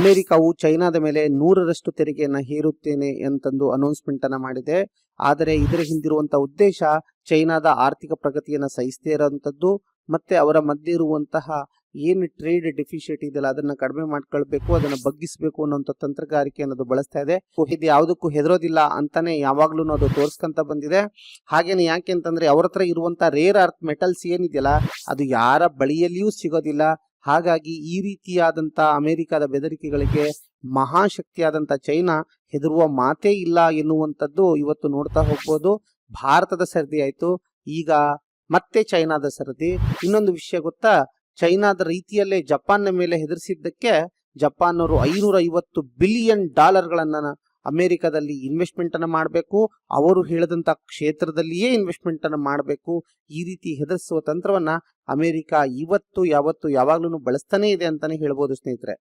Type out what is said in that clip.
ಅಮೆರಿಕವು ಚೈನಾದ ಮೇಲೆ ನೂರರಷ್ಟು ತೆರಿಗೆಯನ್ನ ಹೇರುತ್ತೇನೆ ಅಂತಂದು ಅನೌನ್ಸ್ಮೆಂಟ್ ಅನ್ನ ಮಾಡಿದೆ. ಆದರೆ ಇದರ ಹಿಂದಿರುವಂತಹ ಉದ್ದೇಶ ಚೈನಾದ ಆರ್ಥಿಕ ಪ್ರಗತಿಯನ್ನ ಸಹಿಸದೇ ಇರುವಂತದ್ದು ಮತ್ತೆ ಅವರ ಮಧ್ಯೆ ಇರುವಂತಹ ಏನು ಟ್ರೇಡ್ ಡೆಫಿಷಿಯಟ್ ಇದೆಯಲ್ಲ ಅದನ್ನ ಕಡಿಮೆ ಮಾಡ್ಕೊಳ್ಬೇಕು, ಅದನ್ನ ಬಗ್ಗಿಸಬೇಕು ಅನ್ನೋಂಥ ತಂತ್ರಗಾರಿಕೆ ಅನ್ನೋದು ಬಳಸ್ತಾ ಇದೆ. ಇದು ಯಾವುದಕ್ಕೂ ಹೆದರೋದಿಲ್ಲ ಅಂತಾನೆ ಯಾವಾಗ್ಲೂ ಅದು ತೋರಿಸ್ಕಂತ ಬಂದಿದೆ. ಹಾಗೇನೆ ಯಾಕೆ ಅಂತಂದ್ರೆ ಅವ್ರ ಹತ್ರ ಇರುವಂತ ರೇರ್ ಅರ್ತ್ ಮೆಟಲ್ಸ್ ಏನಿದೆಯಲ್ಲ, ಅದು ಯಾರ ಬಳಿಯಲ್ಲಿಯೂ ಸಿಗೋದಿಲ್ಲ. ಹಾಗಾಗಿ ಈ ರೀತಿಯಾದಂತ ಅಮೆರಿಕದ ಬೆದರಿಕೆಗಳಿಗೆ ಮಹಾಶಕ್ತಿಯಾದಂತ ಚೈನಾ ಹೆದರುವ ಮಾತೇ ಇಲ್ಲ ಎನ್ನುವಂಥದ್ದು ಇವತ್ತು ನೋಡ್ತಾ ಹೋಗ್ಬೋದು. ಭಾರತದ ಸರದಿ ಆಯ್ತು. ಈಗ ಮತ್ತೆ ಚೈನಾದ ಸರದಿ. ಇನ್ನೊಂದು ವಿಷಯ ಗೊತ್ತಾ? ಚೈನಾದ ರೀತಿಯಲ್ಲೇ ಜಪಾನ್ನ ಮೇಲೆ ಹೆದರಿಸಿದ್ದಕ್ಕೆ ಜಪಾನ್ ಅವರು ಐನೂರ ಐವತ್ತು ಬಿಲಿಯನ್ ಡಾಲರ್ಗಳನ್ನ ಅಮೆರಿಕದಲ್ಲಿ ಇನ್ವೆಸ್ಟ್ಮೆಂಟ್ ಅನ್ನು ಮಾಡಬೇಕು, ಅವರು ಹೇಳಿದಂತ ಕ್ಷೇತ್ರದಲ್ಲಿಯೇ ಇನ್ವೆಸ್ಟ್ಮೆಂಟ್ ಅನ್ನು ಮಾಡಬೇಕು, ಈ ರೀತಿ ಹೆದರಿಸುವ ತಂತ್ರವನ್ನ ಅಮೆರಿಕ ಇವತ್ತು ಯಾವತ್ತು ಯಾವಾಗ್ಲೂ ಬಳಸ್ತಾನೆ ಇದೆ ಅಂತಾನೆ ಹೇಳ್ಬೋದು ಸ್ನೇಹಿತರೆ.